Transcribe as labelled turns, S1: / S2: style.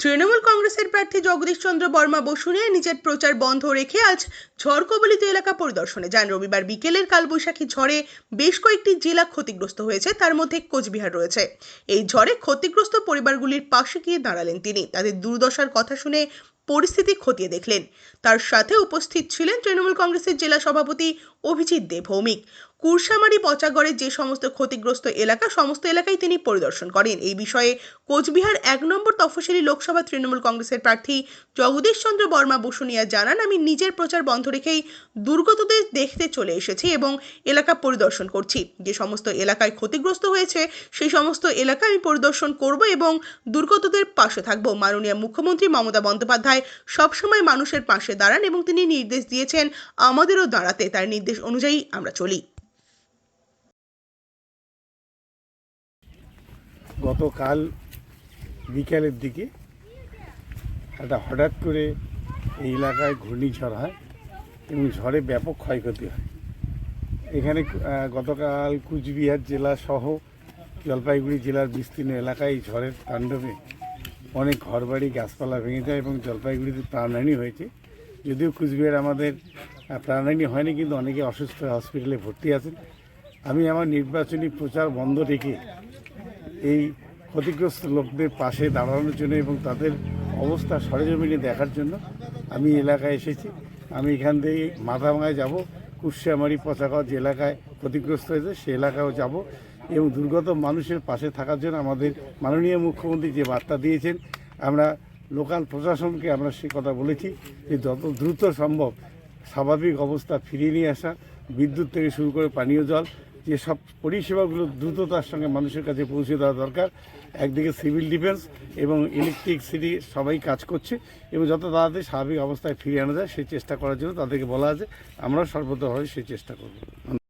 S1: তৃণমূল কংগ্রেসের প্রার্থী জগদীশ চন্দ্র বর্মা বসুনিয়া নিজের প্রচার বন্ধ রেখে আজ ঝড় কবলিত এলাকা পরিদর্শনে যান। রবিবার বিকেলের কালবৈশাখী ঝড়ে বেশ কয়েকটি জেলা ক্ষতিগ্রস্ত হয়েছে, তার মধ্যে কোচবিহার রয়েছে। এই ঝড়ে ক্ষতিগ্রস্ত পরিবারগুলির পাশে গিয়ে দাঁড়ালেন তিনি। তাদের দুর্দশার কথা শুনে পরিস্থিতি খতিয়ে দেখলেন। তার সাথে উপস্থিত ছিলেন তৃণমূল কংগ্রেসের জেলা সভাপতি অভিজিৎ দে ভৌমিক। কুরসামারি, পচাগড়ের যে সমস্ত ক্ষতিগ্রস্ত এলাকা, সমস্ত এলাকায় তিনি পরিদর্শন করেন। এই বিষয়ে কোচবিহার এক নম্বর তফসিলি লোকসভা তৃণমূল কংগ্রেসের প্রার্থী জগদীশ চন্দ্র বর্মা বসুনিয়া জানান, আমি নিজের প্রচার বন্ধ রেখেই দুর্গতদের দেখতে চলে এসেছি এবং এলাকা পরিদর্শন করছি। যে সমস্ত এলাকায় ক্ষতিগ্রস্ত হয়েছে, সেই সমস্ত এলাকা আমি পরিদর্শন করব এবং দুর্গতদের পাশে থাকব। মাননীয় মুখ্যমন্ত্রী মমতা বন্দ্যোপাধ্যায় সবসময় মানুষের পাশে দাঁড়ান এবং তিনি নির্দেশ দিয়েছেন, আমাদেরও দাঁড়াতে। তার নির্দেশ অনুযায়ী আমরা চলি।
S2: গতকাল বিকালের দিকে একটা হঠাৎ করে এই এলাকায় ঘূর্ণিঝড় হয় এবং ঝড়ে ব্যাপক ক্ষয়ক্ষতি হয়। এখানে গতকাল কুচবিহার জেলা সহ জলপাইগুড়ি জেলার বিস্তীর্ণ এলাকায় এই ঝড়ের তাণ্ডবে অনেক ঘরবাড়ি, গাছপালা ভেঙে যায় এবং জলপাইগুড়িতে প্রাণহানি হয়েছে। যদিও কুচবিহার আমাদের প্রাণহানি হয়নি, কিন্তু অনেকে অসুস্থ হসপিটালে ভর্তি আছেন। আমি আমার নির্বাচনী প্রচার বন্ধ রেখে এই ক্ষতিগ্রস্ত লোকদের পাশে দাঁড়ানোর জন্য এবং তাদের অবস্থা সরেজমিনে দেখার জন্য আমি এলাকায় এসেছি। আমি এখান থেকে মাথাভাঙায় যাব কুশিয়ামারি পচাগড় যে এলাকায় ক্ষতিগ্রস্ত হয়েছে সে এলাকায়ও যাব এবং দুর্গত মানুষের পাশে থাকার জন্য আমাদের মাননীয় মুখ্যমন্ত্রী যে বার্তা দিয়েছেন, আমরা লোকাল প্রশাসনকে আমরা সে কথা বলেছি যে যত দ্রুত সম্ভব স্বাভাবিক অবস্থা ফিরিয়ে নিয়ে আসা, বিদ্যুৎ থেকে শুরু করে পানীয় জল যে সব পরিষেবাগুলো দ্রুততার সঙ্গে মানুষের কাছে পৌঁছে দেওয়া দরকার। একদিকে সিভিল ডিফেন্স এবং ইলেকট্রিসিটি সবাই কাজ করছে এবং যত তাড়াতাড়ি স্বাভাবিক অবস্থায় ফিরিয়ে আনা যায় সেই চেষ্টা করার জন্য তাদেরকে বলা আছে। আমরাও সর্বতভাবে সেই চেষ্টা করব।